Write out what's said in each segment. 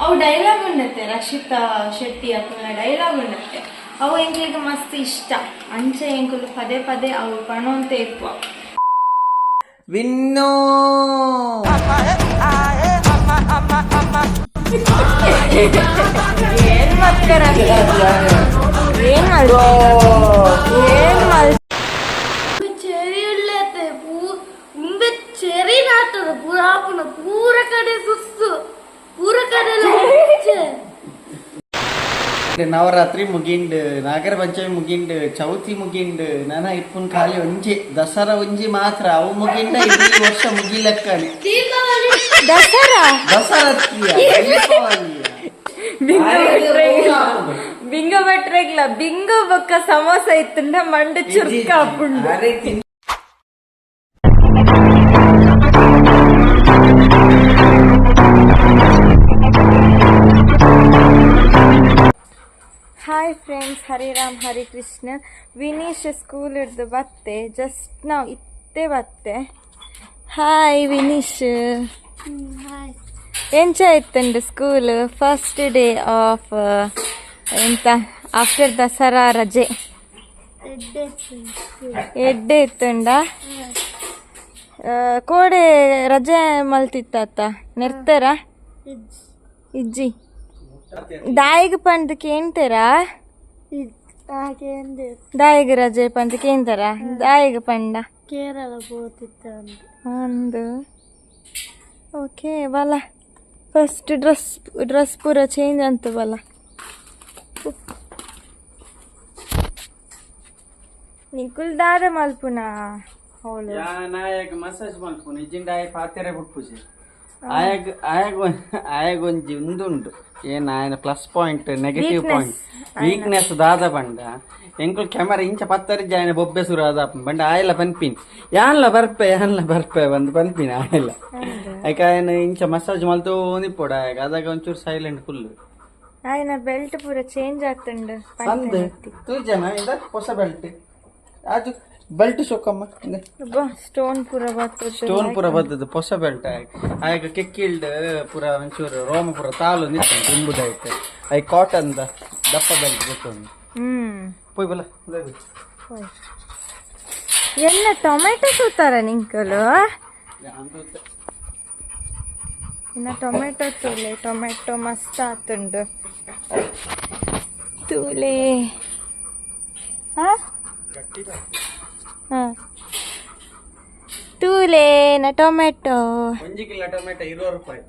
ಅವು ಡೈಲಾಗ್ ಉಂಡತ್ತೆ ರಕ್ಷಿತಾ ಶೆಟ್ಟಿ ಅಕ್ಕನ ಡೈಲಾಗ್ ಉಂಡತ್ತೆ ಅವು ಎಂಕ್ಲಿಗೆ ಮಸ್ತ್ ಇಷ್ಟ. ಅಂಚೆ ಎಂಕುಲು ಪದೇ ಪದೇ ಅವು ಪಣೋಂತ ಇರ್ಪ ವಿನ್ನೋ! ಏನ್ ಮಾಡ್ತಾರ? ಏನ್ ಮಲ್ ಏನ್ ಮಲ್ ಚೆರಿ ಉಳ್ಳತೆ ಪೂ ಉಂಬೆ ಚೆರಿ ನಾಟದ ಪುರಾಪುನ ಪೂರ ಕಡೆ ಸುಸ್ತು ಪೂರ ಕಡೆ ಹುಚ್ಚೆ. ನವರಾತ್ರಿ ಮುಗಿಂಡ್ ನಾಗರ ಪಂಚಮಿ ಮುಗಿಂಡ್ ಚೌತಿ ಮುಗಿಂಡ್ ನನ ಇಪ್ಪುನ್ ಖಾಲಿ ಒಂಜಿ ದಸರಾ ಒಂಜಿ ಮಾತ್ರ ಅವು ಮುಗಿಂಡ ಇಡೀ ವರ್ಷ ಮುಗಿಲಕ್ಕಲಿ ದೀಪಾವಳಿ ದಸರಾ ದಸರತ್ರಿಯ ದೀಪಾವಳಿಯ. ಬಿಂಗ ಬಟ್ರೆಗ್ಲ ಬಿಂಗ ಬೊಕ್ಕ ಸಮೋಸ ಇತ್ತಂಡ ಮಂಡ ಚುರ್ಕ ಅಪ್ಪುಂಡು ಫ್ರೆಂಡ್ಸ್ ಹರಿರಾಮ್ ಹರಿಕೃಷ್ಣ ವಿನೀಶ್ ಸ್ಕೂಲ್ ಹಿಡ್ದು ಬತ್ತೆ. ಜಸ್ಟ್ ನಾವು ಇತ್ತೇ ಬತ್ತೆ. ಹಾಯ್ ವಿನೀಶ್. ಎಂಚ ಇತ್ತಂಡು ಸ್ಕೂಲ್ ಫಸ್ಟ್ ಡೇ ಆಫ್ ಎಂತ ಆಫ್ಟರ್ ದಸರಾ ರಜೆ. ಎಡ್ಡೆ ಇತ್ತಂಡ? ಕೋಡೆ ರಜೆ ಮಲ್ತಿತ್ತಾತ ನೆರ್ತಾರ? ಇಜ್ಜಿ. ದಾಯಿಗೆ ಪಂದ್ ಕೇಂತಾರಾ ಹಾಗೆ ಅಂದೆ ದಾಯಿಗೆ ರಜೆ ಪಂದ್ ಕೇಂತಾರ ದಾಯಿಗೆ ಪಂಡ ಕೇರಳ ಹೋಗ್ತಿತ್ತ ಅಂತ ಒಂದು ಓಕೆ ಬಲ ಫಸ್ಟ್ ಡ್ರೆಸ್ ಡ್ರೆಸ್ ಪೂರ ಚೇಂಜ್ ಅಂತ ಬಲ ನಿಕುಲ್ ದಾದ ಮಲ್ಪುನ ಅವಳು ಯಾ ನಾಯಕ್ ಮಸಾಜ್ ಮಲ್ಪುನು ಇಜ್ಜಿಂಡ ಆಯ ಪಾತೆರೆ ಬುಪ್ಪುಜಿ ಆಯಗ್ ಆಯಗ್ ಒಂದ್- ಆಯಗ್ ಒಂಜಿ ಉಂದುಂಡು ಏನ್ ಆಯನ plus point negative point weakness ದಾದ ಬಂಡ ಎಂಕುಲ್ ಕ್ಯಾಮರಾ ಇಂಚ ಪತ್ತರಿಜ್ಜ ಜಾಯ್ನ ಬೊಬ್ಬೆ ಸುರ ಆದ ಬಂಡ ಆಯಿಲ್ಲ ಪನ್ಪಿನ್ ಯಾನ್ಲ ಬರ್ಪೆ ಯಾನ್ಲ ಬರ್ಪೆ ಬಂದು ಪನ್ಪಿನ ಆಯಿಲ್ಲ ಯಾಕೆ ಆಯನ ಇಂಚ ಮಸಾಜ್ ಮಲ್ತು ನಿಪ್ಪೋಡ. ಅದಾಗ ಒಂಚೂರು ಸೈಲೆಂಟ್ ಫುಲ್ ಆಯ್ನ ಬೆಲ್ಟ್ ಪೂರ ಚೇಂಜ್ ಆಗ್ತುಂಡು. ಸಂದ್. ತೂಜನ ಇಂದ ಹೊಸ ಬೆಲ್ಟ್ ಅದು ಬೆಲ್ಟ್ ಶೋಕಮ್ಮ ಇಂದ ಸ್ಟೋನ್ ಪೂರ ಬರ್ತದೆ ಸ್ಟೋನ್ ಪೂರ ಬದ್ದದ್ದು ಹೊಸ ಬೆಲ್ಟ್ ಆಯ್ಕೆ ಕೆಕ್ಕಿಲ್ಡ್ ಪೂರ ಒಂಚೂರು ರೋಮ ಪೂರ ತಾಲು ನಿಂತು ತುಂಬುದಾಯ್ತು ಐ ಕಾಟನ್ ದಪ್ಪ ಬೆಲ್ಟ್ ಗೊತ್ತೊಂದು ಹ್ಮ್. ಪೋಯ್ ಬಲ ಎಲ್ಲ ಟೊಮೆಟೊ ಸೂತಾರ ನಿಂಕಲು? ಇನ್ನ ಟೊಮೆಟೊ ತೂಲೆ ಟೊಮೆಟೊ ಮಸ್ತ್ ಆತುಂಡು. ತೂಲೆ. ಹಾ ಹಾ ತೂಲೆ ಟೊಮೆಟೊ. ಒಂಜಿ ಕಿಲೋ ಟೊಮೆಟೊ ಇರುವತ್ತು ರೂಪಾಯಿ.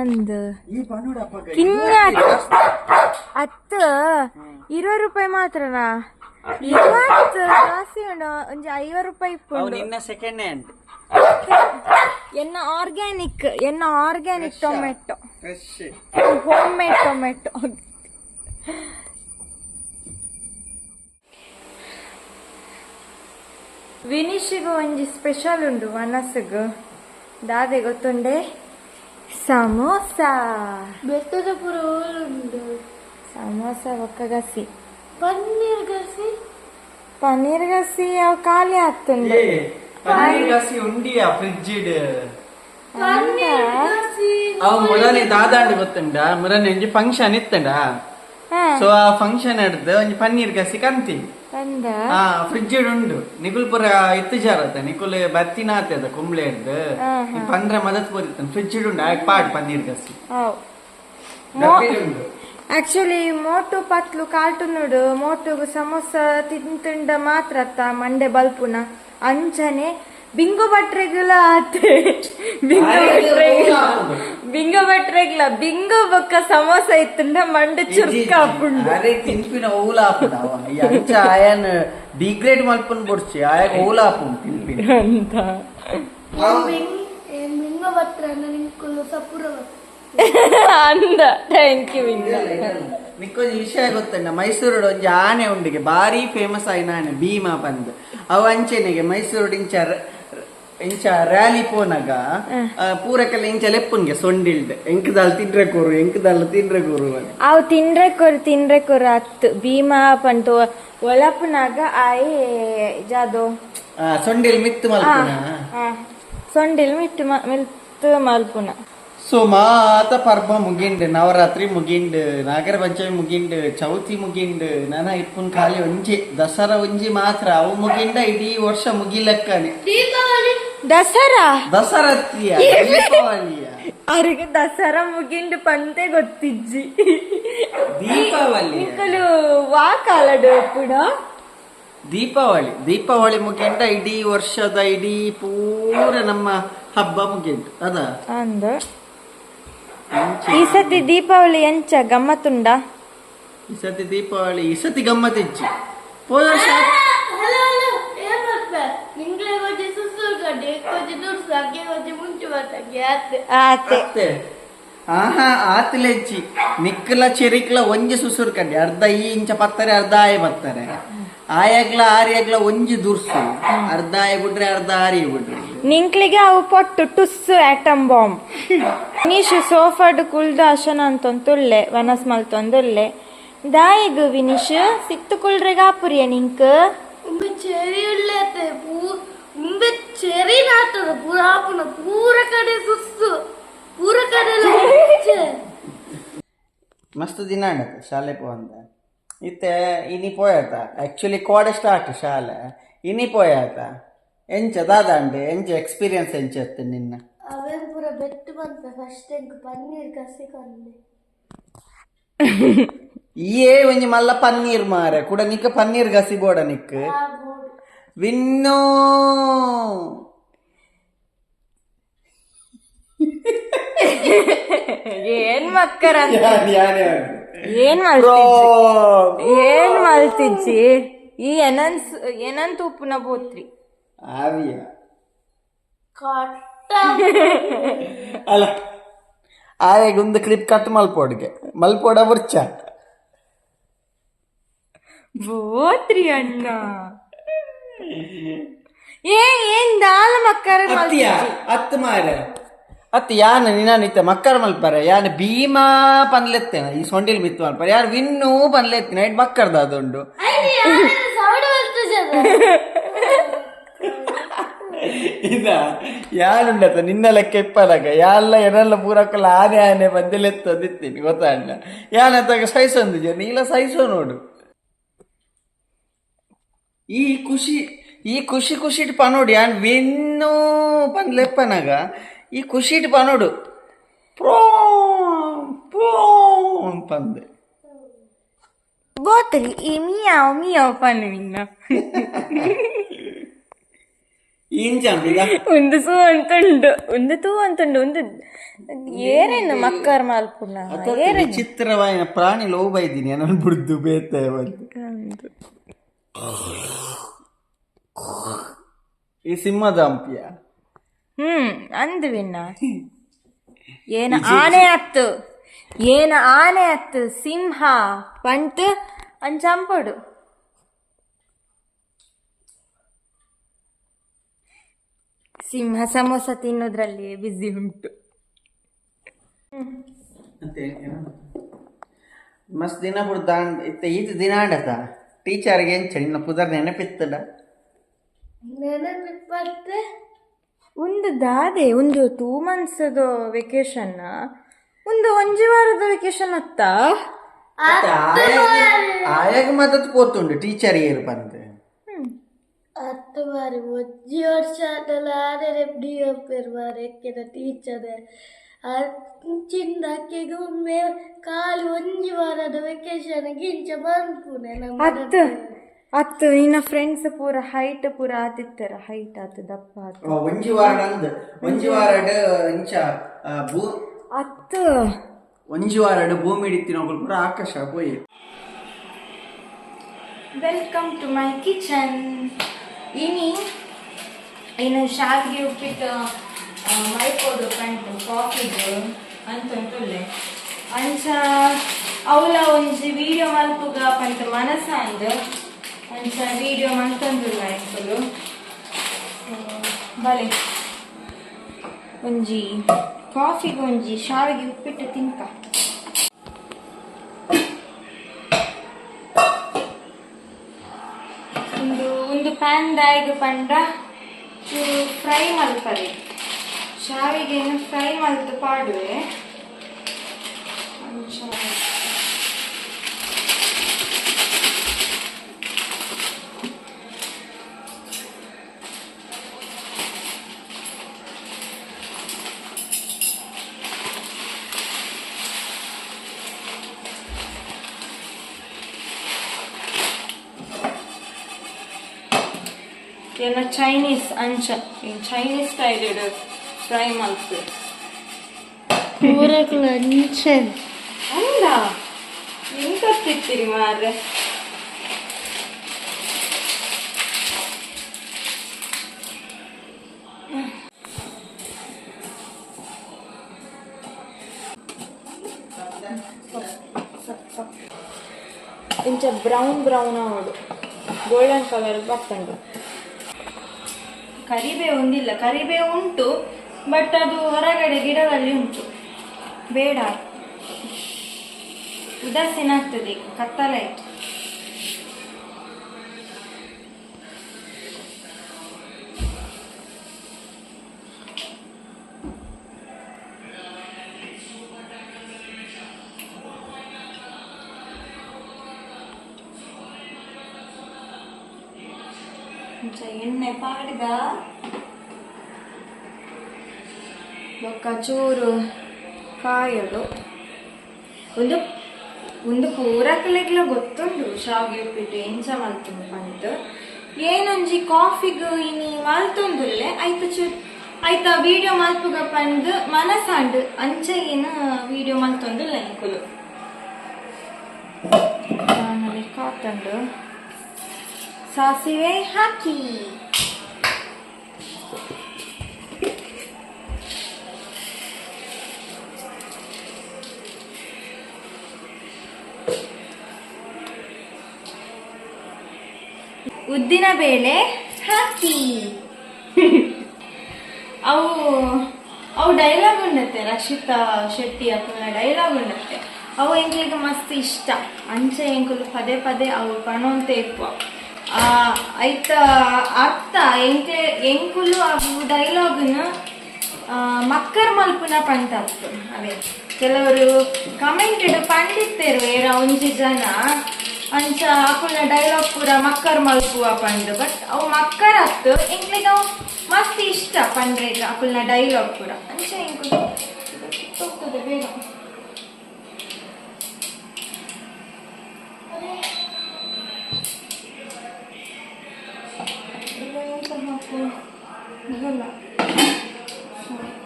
ಅಂದು. ಕಿನ್ನ ರೂಪಾಯಿ. ಮಾತ್ರನಾ ಇವತ್ತು ಜಾಸ್ತಿ ಉಂಡು. ಒಂಜಿ ಐವತ್ತು ರೂಪಾಯಿ ಇಪ್ಪುಂಡು. ಇನ್ನ ಸೆಕೆಂಡ್ ಹ್ಯಾಂಡ್ ಎನ್ನ ಆರ್ಗ್ಯಾನಿಕ್ ಎನ್ನ organic tomato. Home made tomato. ವಿನಿಶಿಗೂ ಒಂಜಿ ಸ್ಪೆಷಲ್ ಉಂಡು ಮನಸ್ಸಿಗೂ. ದಾದೆ ಗೊತ್ತುಂಡೆ? ಸಮೋಸ. ಬೆತ್ತದ ಪುರ ಉಂಡು ಸಮೋಸ ಒಕ್ಕಗಸಿ ಪನ್ನೀರ್ ಗಸಿ? ಪನ್ನೀರ್ ಗಸಿ ಅವು ಖಾಲಿ ಆಗ್ತುಂಡು. ಪನ್ನೀರ್ ಗಸಿ ಉಂಡಿಯ ಫ್ರಿಡ್ಜ್ ಪನ್ನೀರ್ ಗಸಿ ಅವ್ ಮುರನೆ ದಾದಾಂಡ್ ಗೊತ್ತುಂಡ ಮುರನೆ ಒಂಜಿ ಫಂಕ್ಷನ್ ಇತ್ತಂಡ. ಹಾ. ಸೊ ಆ ಫಂಕ್ಷನ್ ಹಿಡ್ದು ಒಂಜಿ ಪನ್ನೀರ್ ಗಸಿ ಕಂತಿ. ಆ ಫ್ರಿಡ್ಜ್ ಉಂಡು ನಿಕುಲ್ ಪುರ ಇತ್ತು ಜಾರತ್ತ ನಿಕುಲ್ ಬತ್ತಿನ ಆತದ ಕುಂಬ್ಳೆ ಇರ್ದು ಪಂದ್ರ ಮದತ್ ಪೋದಿತ್ತ ಫ್ರಿಡ್ಜ್ ಉಂಡು ಆಗ ಪಾಡ್ ಪನ್ನೀರ್ ಗಸಿ ಹೌ. ಆಕ್ಚುಲಿ ಮೋಟು ಪತ್ಲು ಕಾರ್ಟೂನ್ ನೋಡು. ಮೋಟುಗು ಸಮೋಸ ತಿಂತುಂಡ ಮಾತ್ರ ಮಂಡೆ ಬಲ್ಪುನ. ಅಂಚನೆ ಬಿಂಗು ಭಟ್ರೆಗುಲ ಆತೆ ಬಿಂಗು ಭಟ್ರೆಗ್ಲ ಬಿಂಗು ಭಟ್ರೆಗ್ಲ ಬಿಂಗು ಬೊಕ್ಕ ಸಮೋಸ ಇತ್ತುಂಡ ಮಂಡ ಚುರ್ಕ ಹಾಪುಂಡು ಅರೆ ತಿನ್ಪಿನ ಓಲ ಈ ಅಂಚ ಆಯನ್ ಡಿಗ್ರೇಡ್ ಮಲ್ಪನ್ ಬೊಡ್ಚಿ ಆಯ ಓಲ ಆಪುಂಡು ತಿನ್ಪಿನ. ಅಂತ. ಬಿಂಗೋ ಬತ್ರ ನಿಂಕುಲು ಸಪುರ ಅಂದ. ಥ್ಯಾಂಕ್ ಯು ಬಿಂಗೋ ನಿಕ್ಕೊಂದು ವಿಷಯ ಗೊತ್ತಂಡ ಮೈಸೂರು ಒಂಜಿ ಆನೆ ಉಂಡಿಗೆ ಬಾರಿ ಫೇಮಸ್ ಆಯ್ನ ಆನೆ ಭೀಮಾ ಪಂದ್. ಅವು ಅಂಚೆನೆಗೆ ಮೈಸೂರು ಇಂಚ ಇಂಚ ರ್ಯಾಲಿ ಪೋನಾಗ ಪೂರಕ್ಕೆಲ್ಲ ಇಂಚ ಲೆಪ್ಪುನ್ಗೆ ಸೊಂಡಿಲ್ಡ್ ಎಂಕದಾಲ್ ತಿಂಡ್ರೆ ಕೋರು ಎಂಕದಾಲ್ ತಿಂಡ್ರೆ ಕೊರು ಅವ್ ತಿಂಡ್ರೆ ಕೊರು ತಿಂಡ್ರೆ ಕೊರು ಅತ್ತು ಭೀಮಾ ಪಂತು ಒಳಪುನಾಗ ಆಯಿ ಜಾದು. ಆ, ಸೊಂಡಿಲ್ ಮಿತ್ತು ಮಲ್ಪುನ? ಸೊಂಡಿಲ್ ಮಿಟ್ಟು ಮಿತ್ತು ಮಿಲ್ತು ಮಲ್ಪುನ. ಸುಮಾತ ಪರ್ಬ ಮುಗಿಂಡ್ ನವರಾತ್ರಿ ಮುಗಿಂಡ್ ನಾಗರ ಪಂಚಮಿ ಮುಗಿಂಡ್ ಚೌತಿ ಮುಗಿಂಡ್ ನನ ಇಪ್ಪುನ್ ಖಾಲಿ ಒಂಜಿ ದಸರಾ ಒಂಜಿ ಮಾತ್ರ ಅವು ಮುಗಿಂಡ ಇಡೀ ವರ್ಷ ಮುಗಿಲಕ್ಕನೆ. ದಸರಾ ದಸರಾತ್ರಿಯ ದೀಪಾವಳಿಯ ಅವ್ರಿಗೆ ದಸರಾ ಮುಗಿಂಡು ಪಂತೆ ಗೊತ್ತಿಜ್ಜಿ ದೀಪಾವಳಿ ಇಂಕಲು ವಾಕಾಲಡು ಪುಡ ದೀಪಾವಳಿ ದೀಪಾವಳಿ ಮುಗಿಂಡ ಇಡೀ ವರ್ಷದ ಇಡೀ ಪೂರ ನಮ್ಮ ಹಬ್ಬ ಮುಗಿಂಡು ಅದ ಅಂದು ಈ ಸತಿ ದೀಪಾವಳಿ ಎಂಚ ಗಮ್ಮತ್ತುಂಡ ಈ ಸತಿ ದೀಪಾವಳಿ ಈ ಸತಿ ಗಮ್ಮತ್ತಿಜ್ಜಿ ಹೋದ ವರ್ಷ ಹಲೋ ಹಲೋ ಏನ್ ಮಾಡ್ಬೇ ನಿಂಗ್ಲೆ ಗೊತ್ತಿ ಸುಸ್ಸೂರ್ ಗಡ್ಡೆ ಮುಂಚೆ ಆತೆ. ಆತೆ. ಅತ್ತೆ ಆಹಾ ಆತ್ಲೆಜ್ಜಿ ನಿಕ್ಕಲ ಚಿರಿಕ್ಲ ಒಂಜಿ ಸುಸುರು ಕಂಡಿ ಅರ್ಧ ಈ ಇಂಚ ಪತ್ತಾರೆ ಅರ್ಧ ಆಯ ಬರ್ತಾರೆ ಆಯಾಗ್ಲ ಆರ್ಯಾಗ್ಲ ಒಂಜಿ ದುರ್ಸು. ಅರ್ಧ ಆಯ ಬಿಡ್ರೆ ಅರ್ಧ ಆರಿ ಬಿಡ್ರಿ ನಿಂಕ್ಲಿಗೆ ಅವು ಪೊಟ್ಟು ಟುಸ್ಸು ಆಟಮ್ ಬಾಂಬ್ ವಿನೀಶ್ ಸೋಫಾಡ್ ಕುಲ್ದ ಅಶನ ಅಂತೊಂತುಳ್ಳೆ ವನಸ್ ಮಲ್ತೊಂದುಲ್ಲೆ ದಾಯಿಗು ವಿನೀಶ್ ಸಿಕ್ತು ಕುಲ್ರೆಗ ಆಪುರಿಯ ನಿಂಕ್. ಉಳ್ಳತೆ ಪೂ ಚೆರಿ ನಾಟದ ಪೂರ ಕಡೆ ಸುಸ್ತು ಪೂರ ಕಡೆ ಮಸ್ತ್ ದಿನ ಆಡತ್ತೆ ಶಾಲೆ ಪೋಂದ ಇತ್ತೆ ಇನಿ ಪೋಯಾತ. ಆಕ್ಚುಲಿ ಕೋಡೆ ಸ್ಟಾರ್ಟ್ ಶಾಲೆ. ಇನಿ ಪೋಯಾತ. ಎಂಚ ದಾದಾಂಡೆ ಎಂಚ ಎಕ್ಸ್ಪೀರಿಯನ್ಸ್ ಎಂಚ ಇತ್ತು ನಿನ್ನ. ಅವೇನ್ ಪೂರ ಬೆಟ್ಟು ಬಂತ. ಫಸ್ಟ್ ಎಂಕ್ ಪನ್ನೀರ್ ಕಸಿ ಕೊಂಡೆ ಏ ಒಂಜಿ ಮಲ್ಲ ಪನ್ನೀರ್ ಮಾರೆ. ಕೂಡ ನಿಕ್ಕ ಪನ್ನೀರ್ ಗಸಿ ಬೋಡ ನಿಕ್ಕ. ವಿನ್ನೋ. ಏನ್ ಮಕ್ಕರ ಯಾನ್ ಯಾನೇ ಏನ್ ಮಲ್ತಿಜ್ಜಿ ಏನ್ ಮಲ್ತಿಜ್ಜಿ ಈ ಏನನ್ಸ್ ಏನಂತ ಉಪ್ಪುನ ಬೋತ್ರಿ. ಆವಿಯ ಕಟ್ಟ. ಅಲ್ಲ ಆಯಾಗ ಒಂದು ಕ್ಲಿಪ್ ಕಟ್ ಮಲ್ಪೋಡ್ಗೆ. ಮಲ್ಪೋಡ ಬುರ್ಚ. ಬೋತ್ರಿ ಅಣ್ಣ. ಏ ಏನ್ ದಾಲ ಮಕ್ಕರ ಅತ್ತಿಯ ಅತ್ತ ಮಾರ ಅತ್ತ ಯಾನ ನಿನಾನಿತ್ತ ಮಕ್ಕರ ಮಲ್ಪರೆ ಯಾನ ಭೀಮಾ ಪನ್ಲೆತ್ತೇನ ಈ ಸೊಂಡಿಲ್ ಮಿತ್ ಮಲ್ಪಾರ ಯಾರು ವಿನ್ನೂ ಪನ್ಲೆತ್ತಿನ ಇಟ್ ಮಕ್ಕರ್ದ ಅದೊಂಡು. ಇದ ಯಾನುಂಡತ ನಿನ್ನ ಲೆಕ್ಕ ಇಪ್ಪಲಾಗ ಯಾಲ್ಲ ಏನಲ್ಲ ಪೂರಕ್ಕಲ್ಲ ಆನೆ ಆನೆ ಬಂದಿಲೆತ್ತದಿತ್ತೀನಿ ಗೊತ್ತಾಂಡ ಯಾನತ್ತಾಗ ಜನ? ಇಲ್ಲ ಸೈಸೋ ನೋಡು. ಈ ಖುಷಿ ಈ ಖುಷಿ ಖುಷಿ ಪನೋಡಿ ಯಾನ್ ವಿನ್ನೂ ಪನ್ಲೆಪ್ಪನಾಗ ಈ ಖುಷಿ ಪನೋಡು ಪ್ರೋ ಪ್ರೋ ಅಂತಂದೆ. ಬೋತ್ರಿ ಈ ಮಿಯಾವ್ ಮಿಯಾವ್ ಪನ್ನೆ ಒಂದು ಸೂ ಅಂತುಂಡು ಒಂದು ತೂ ಅಂತುಂಡು ಒಂದು ಏರೇನು ಮಕ್ಕರ್ ಮಲ್ಪುನ ಚಿತ್ರವಾಯಿನ ಪ್ರಾಣಿ ಲೋಭ ಇದ್ದೀನಿ ನಾನು ಬಿಡ್ದು ಬೇತೆ ಈ ಸಿಂಹದ ಹಂಪಿಯ ಹ್ಮ್ ಅಂದ್ವಿನ್ನ ಏನ ಆನೆ ಅತ್ತು. ಏನ ಆನೆ ಅತ್ತು ಸಿಂಹ ಪಂಟ್ ಅಂಚಂಪಡು ಸಿಂಹ ಸಮೋಸ ತಿನ್ನೋದ್ರಲ್ಲಿ ಬಿಸಿ ಉಂಟು. ಮಸ್ತ್ ದಿನ ಬಿಡ್ದ ಇತ್ತ ಈತ ದಿನ ಆಡದ? ಟೀಚರ್ಗೆ ಏನ್ ಚೆನ್ನ ಪುದರ್ ನೆನಪಿತ್ತಡ ನೆನಪಿಪ್ಪತ್ತೆ. ಒಂದು ದಾದೆ ಒಂದು ಟೂ ಮಂತ್ಸದು ವೆಕೇಶನ್ ಒಂದು ಒಂಜಿ ವಾರದ ವೆಕೇಶನ್ ಅತ್ತ? ಆಯಾಗ ಮದತ್ ಪೋತುಂಡು ಟೀಚರ್ ಏನು ಬಂದು ಹತ್ತು ಬಾರಿ ಒಂಜಿ ವರ್ಷ ಆದಲ್ಲ ಆದರೆ ಡಿ ಎಫ್ ಬಾರಿ ಎಕ್ಕೆದ ಟೀಚರ್ ಚಿಂದಕ್ಕೆಗೆ ಒಮ್ಮೆ ಕಾಲು ಒಂಜಿ ವಾರದ ವೆಕೇಶನ್ ಗಿಂಚ ಬಂದ್ಪುನೆ ನಮ್ಮ ಅತ್ತು ನಿನ್ನ ಫ್ರೆಂಡ್ಸ್ ಪೂರ ಹೈಟ್ ಪೂರ ಆತಿತ್ತರ. ಹೈಟ್ ಆತು ದಪ್ಪ ಆತು. ಒಂಜಿ ವಾರ ಅಂದ್ ಒಂಜಿ ವಾರಡ್ ಇಂಚ ಭೂ. ಅತ್ತು ಒಂಜಿ ವಾರಡ್ ಭೂಮಿ ಹಿಡಿತಿನ ಪೂರ ಆಕಾಶ ಪೋಯಿ ವೆಲ್ಕಮ್ ಟು ಮೈ ಕಿಚನ್ ಇನಿ ಇನ್ನು ಶಾವಿಗೆ ಉಪ್ಪಿಟ್ಟು ಮೈಕೋದು ಕಂಟು ಕಾಫಿದು ಅಂತಂತುಲ್ಲೆ ಅಂಚ ಅವಳ ಒಂಜಿ ವಿಡಿಯೋ ಮಲ್ಪುಗ ಪಂತ ಮನಸ್ಸ ಅಂದ್. ಅಂಚ ವಿಡಿಯೋ ಮಲ್ತಂದುಲ್ಲ ಎಂಕುಲು ಬಲೆ ಒಂಜಿ, ಕಾಫಿಗೆ ಒಂಜಿ ಶಾವಿಗೆ ಉಪ್ಪಿಟ್ಟು ತಿನ್ಕ. ಒಂದು ಒಂದು ಪ್ಯಾನ್ ದಾಯಿಗೆ ಪಂಡ ಫ್ರೈ ಮಲ್ಪದೆ ಶಾವಿಗೆ ಫ್ರೈ ಮಲ್ತು ಪಾಡುವೆ. ಚೈನೀಸ್ ಅಂಚ ಚೈನೀಸ್ ಸ್ಟೈಲ್ ಫ್ರೈ ಮಲ್ತು ಪೂರಕ್ಲ ಅಂಚನ್ ಅಲ್ಲ ಎಂತ ತಿತ್ತೀರಿ ಮಾರ್ರೆ ಇಂಚ ಬ್ರೌನ್ ಬ್ರೌನ್ ಅವಳು ಗೋಲ್ಡನ್ ಕಲರ್ ಬರ್ತಂಡು ಕರಿಬೇವು ಒಂದಿಲ್ಲ. ಕರಿಬೇವು ಉಂಟು ಬಟ್ ಅದು ಹೊರಗಡೆ ಗಿಡದಲ್ಲಿ ಉಂಟು. ಬೇಡ. ಉದಾಸೀನ ಆಗ್ತದೆ ಈಗ ಕತ್ತಲಾಯ್ತು ಪಾಡ್ಗ ಬೊಕ್ಕ ಚೂರು ಕಾಯಲು ಒಂದು ಒಂದು ಪೂರಕ್ಲೆಗ್ಲ ಗೊತ್ತುಂಡು ಶಾವಿಗೆ ಉಪ್ಪಿಟ್ಟು ಎಂಚ ಮಲ್ತುಂಡು ಪಂತ್ ಏನೊಂಜಿ ಕಾಫಿಗ್ ಇನಿ ಮಲ್ತೊಂದುಲ್ಲೆ? ಐತ ಚೂ ಐತ ವಿಡಿಯೋ ಮಲ್ಪುಗ ಪಂದ್ ಮನಸಾಂಡ್ ಅಂಚ ಏನು ವಿಡಿಯೋ ಮಲ್ತೊಂದುಲ್ಲ ಎಂಕುಲು ಕಾತಂಡು. ಸಾಸಿವೆ ಹಾಕಿ. ಉದ್ದಿನ ಬೇಳೆ ಹಾಕಿ. ಅವು ಅವು ಡೈಲಾಗ್ ಉಂಡತ್ತೆ ರಕ್ಷಿತಾ ಶೆಟ್ಟಿ ಅಪ್ಪನ ಡೈಲಾಗ್ ಉಂಡತ್ತೆ. ಅವು ಎಂಕ್ಲಿಗೆ ಮಸ್ತ್ ಇಷ್ಟ. ಅಂಚೆ ಎಂಕುಲು ಪದೇ ಪದೇ ಅವು ಪಣೊಂತ ಇಪ್ಪ ಐತ ಅರ್ಥ ಎಂಕ್ಲೆ ಎಂಕುಲು ಅವು ಡೈಲಾಗ್ನ ಮಕ್ಕರ್ ಮಲ್ಪುನ ಪಂತ ಅವೇ ಕೆಲವರು ಕಮೆಂಟೆಡ್ ಪಂಡಿತ್ತೇರು ಏರ ಒಂಜಿ ಜನ. ಅಂಚ ಅಕುಲ್ನ ಡೈಲಾಗ್ ಪೂರ ಮಕ್ಕರ್ ಮಲ್ಪುವ ಪಂಡ್. ಬಟ್ ಅವು ಮಕ್ಕರ್ ಅತ್ತು. ಎಂಕ್ಲಿಗೆ ಅವು ಮಸ್ತ್ ಇಷ್ಟ ಪಂಡ್ರೆ ಅಕುಲ್ನ ಡೈಲಾಗ್ ಪೂರ. ಅಂಚ ಹೋಗ್ತದೆ, ಬೇಗ.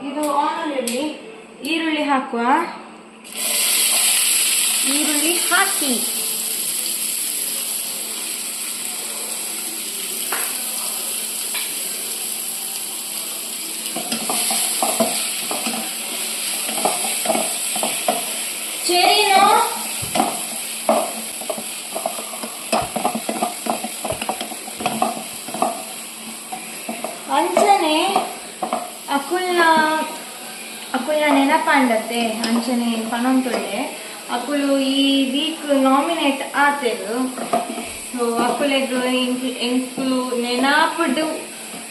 ಇದು ಆನಲ್ಲಿ ಈರುಳ್ಳಿ ಹಾಕುವ. ಈರುಳ್ಳಿ ಹಾಕಿ. ಅಂಚನೆ ಅಕುಲ್ನ ಅಕುಲ್ನ ನೆನಪಂಡತ್ತೆ ಅಂಚನೆ ಪನೊಂತುಳ್ಳೆ ಅಕುಲು ಈ ವೀಕ್ ನಾಮಿನೇಟ್ ಆತೆರು ಸೊ ಅಕುಲೆಗ್ ಎಂಕುಲು ನೆನಪುಡು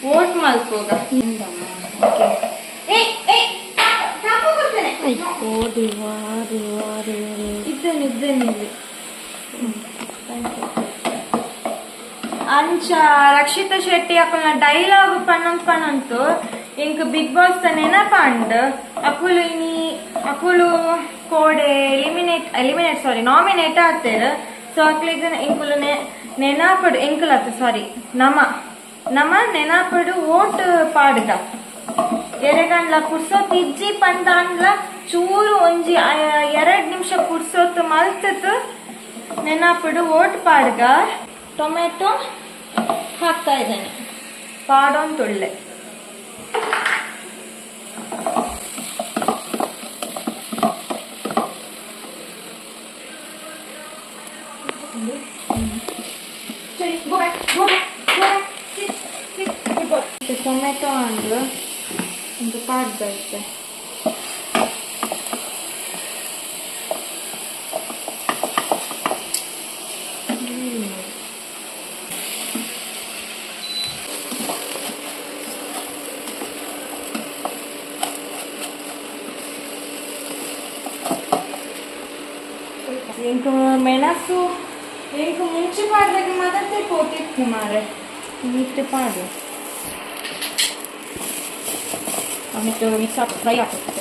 ವೋಟ್ ಮಲ್ಪೋಗ ಇದ್ದೇನೆ ಇದ್ದೇನೆ ಇಲ್ಲಿ ಅಂಚ ರಕ್ಷಿತಾ ಶೆಟ್ಟಿ ಅಕುಲ್ನ ಡೈಲಾಗ್ ಪಣ್ಣ ಪಣ್ಣಂತು ಇಂಕ್ ಬಿಗ್ ಬಾಸ್ ನೆನಪಂಡ್ ಅಕುಲು ಇನಿ ಅಕುಲು ಕೋಡೆ ಎಲಿಮಿನೇಟ್ ಎಲಿಮಿನೇಟ್ ಸಾರಿ ನಾಮಿನೇಟ್ ಆಗ್ತೇರ ಸೊ ಅಕ್ಲಿಗ ಇಂಕುಲು ನೆನಪಡು ಎಂಕುಲತ್ತು ಸಾರಿ ನಮ ನಮ ನೆನಪಡು ಓಟ್ ಪಾಡ್ದ ಎರೆಗಂಡ್ಲ ಕುರ್ಸೋತ್ ಇಜ್ಜಿ ಪಂದಾಂಡ್ಲ ಚೂರು ಒಂಜಿ ಆ- ಎರಡ್ ನಿಮಿಷ ಕುರ್ಸೋತ್ ಮಲ್ತತ್ ನೆನಪಡು ಓಟ್ ಪಾಡ್ಗ ಟೊಮೆಟೊ ಹಾಕ್ತಾ ಇದ್ದೇನೆ ಪಾಡೊಂದುಳ್ಳೆ ಸರಿ go काट देते हैं ಇಂಕು ಮೆಣಸು ಇಂಕು ಮುಂಚೆ ಮಾಡ್ದಾಗ ಮಾತ್ರ ತಿಳ್ಕೊತಿತ್ತು ಮಾರೆ ಇಟ್ಟು ಮಾಡಿ ಆಮೇಲೆ ಈ ಸ್ವಲ್ಪ ಫ್ರೈ ಆಗ್ತದೆ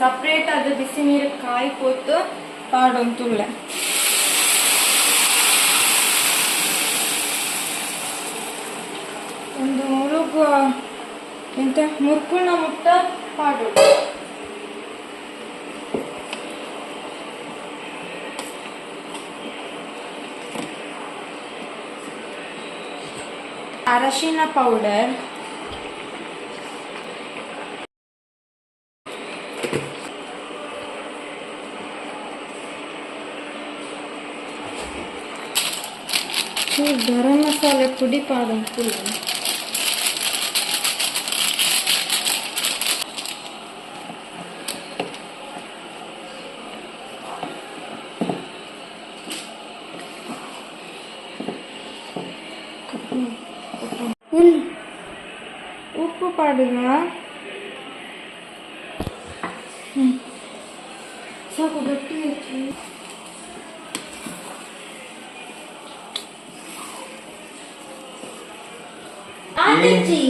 ಸಪ್ರೇಟ್ ಅದು ಬಿಸಿ ನೀರು ಕಾಯಿ ಕೂತು ಪಾಡೊಂದು ತುಳ್ಳೆ ಒಂದು ಮುರುಗು, ಎಂತ? ಮುರ್ಕುಳ್ನ ಮುಟ್ಟ ಪಾಡು ಅರಶಿನ ಪೌಡರ್ ಗರಂ ಮಸಾಲೆ ಪುಡಿ ಪಾಡು ಉಪ್ಪು ಪಾಡುವ ಸಾಕು ಗಟ್ಟಿ ಆಯ್ತು. ಆತಿಜ್ಜಿ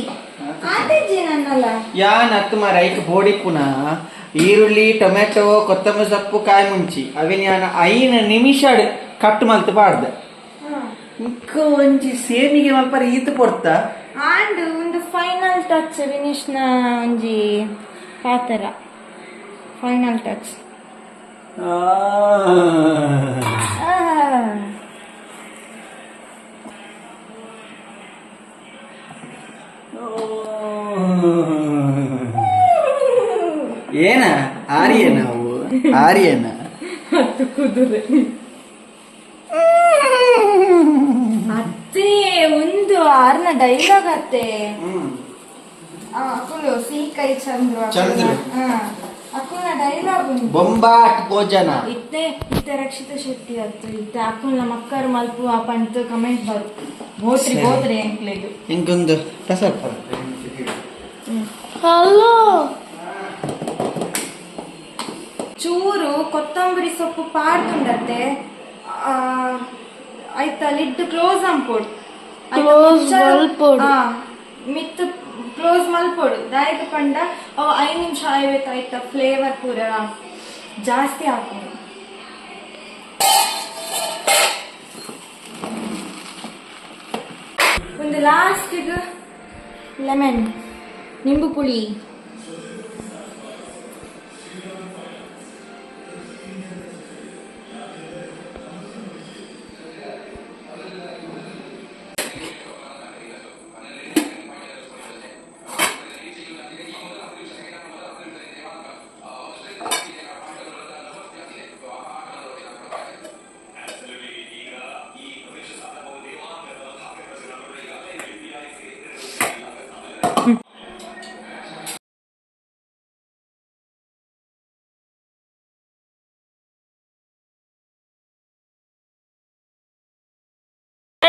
ಆತಿಜ್ಜಿ ನನ್ನಲ್ಲ ಯಾನ್ ಹತ್ತು ಮರ ಐಕ್ ಬೋಡಿ ಪುನಃ ಈರುಳ್ಳಿ ಟೊಮೆಟೊ ಕೊತ್ತಂಬರಿ ಸೊಪ್ಪು ಕಾಯಿ ಮುಂಚಿ ಅವಿನ ಯಾನ ಐನ ನಿಮಿಷ ಕಟ್ ಮಲ್ತು ಪಾಡ್ದೆ ಇಂಕ ಒಂಜಿ ಸೇಮಿಗೆ ಮಲ್ಪರ ಈತ ಪೊರ್ತ ಆಂಡ್ ಒಂದು ಫೈನಲ್ ಟಚ್ ವಿನಿಶ್ನ ಒಂಜಿ ಪಾತರ ಫೈನಲ್ ಟಚ್ ಏನ? ಆರ್ಯ ನಾವು ಆರ್ಯನ? ಕುದುರೆ. ಅತ್ತೆ ಒಂದು ಆರ್ನ ಡೈಲಾಗ್ ಅತ್ತೆ. ಅಕ್ಕುಲು ಸೀಕೈ ಚಂದ್ರು ಚಂದ್ರು. ಅಕ್ಕುನ ಡೈಲಾಗ್ ಉಂಟು. ಬೊಂಬಾಟ್ ಭೋಜನ. ಇತ್ತೆ ಇತ್ತೆ ರಕ್ಷಿತ ಶೆಟ್ಟಿ ಅತ್ತು. ಇತ್ತೆ ಅಕುಲ ಮಕ್ಕರ್ ಮಲ್ಪು ಆ ಪಂಟ್ ಕಮೆಂಟ್ ಬರು. ಬೋತ್ರಿ ಸರಿ. ಬೋತ್ರಿ ಎಂಕ್ಲೆದು. ಇಂಕೊಂದು ಪ್ರಸಾದ್ ಹಲೋ. ಚೂರು ಕೊತ್ತಂಬರಿ ಸೊಪ್ಪು ಪಾಡ್ದುಂಡತ್ತೆ ಆ, ಆಯ್ತಾ ಲಿಡ್ ಕ್ಲೋಸ್ ಅಂಪೋಡು ಮಿತ್ತು Close ಮುಚ್ಚಳ- ಮಲ್ಪೊಡು. ಆ, ಮಿತ್ ಕ್ಲೋಸ್ ಮಲ್ಪೋಡು. ದಾಯಕ ಪಂಡ ಅವು ಐದು ನಿಮಿಷ ಆಯ್ಬೇಕು ಆಯ್ತಾ ಫ್ಲೇವರ್ ಪೂರ ಜಾಸ್ತಿ ಹಾಕೋದು ಒಂದು ಲಾಸ್ಟಿಗೆ ಲೆಮನ್ ನಿಂಬು ಪುಳಿ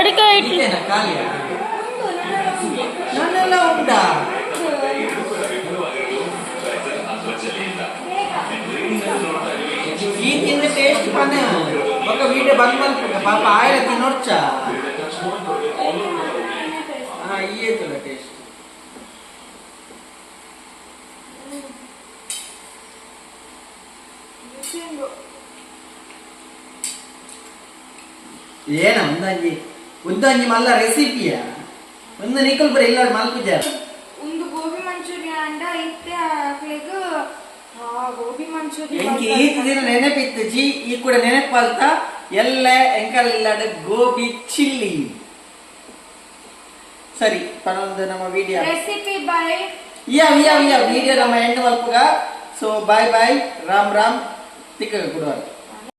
ಅದಕ್ಕೆ ನನ್ನೆಲ್ಲ ಈ ತಿಂದ ಟೇಸ್ಟ್ ಪನ್ನ ಒಕ್ಕ ವೀಡಿಯೋ ಬಂದ್ ಪಾಪ ಆಯ್ಲ ತಿನ್ನೋಡ್ಚ ಹಾ ಈ ಐತಲ್ಲ ಟೇಸ್ಟ್ ಏನ ಅಂದಾಜಿ? ಉದ್ದಂಜಿ ಮಲ್ಲ ರೆಸಿಪಿಯಾ ಒಂದು ನಿಕಲ್ ಬರೀ ಇಲ್ಲ ಮಲ್ಪುಜ? ಒಂದು ಗೋಬಿ ಮಂಚೂರಿಯಾ ಅಂಡ ಇತ್ತೆ ಹಾಕ್ಲಿಕ್ಕೆ ಗೋಬಿ ಮಂಚೂರಿ ಎಂಕಿ ಈ ದಿನ ನೆನಪಿತ್ತು ಜಿ ಈ ಕೂಡ ನೆನಪಲ್ತ ಎಲ್ಲ ಎಂಕಲ್ ಇಲ್ಲದ ಗೋಬಿ ಚಿಲ್ಲಿ. ಸರಿ ಪರೊಂದು ನಮ್ಮ ವಿಡಿಯೋ ರೆಸಿಪಿ ಬೈ ಯಾ ಯಾ ಯಾ ವಿಡಿಯೋ ನಮ್ಮ end ಮಲ್ಪುಗ. So bye bye Ram Ram. ತಿಕ್ಕ ಕೊಡುವ.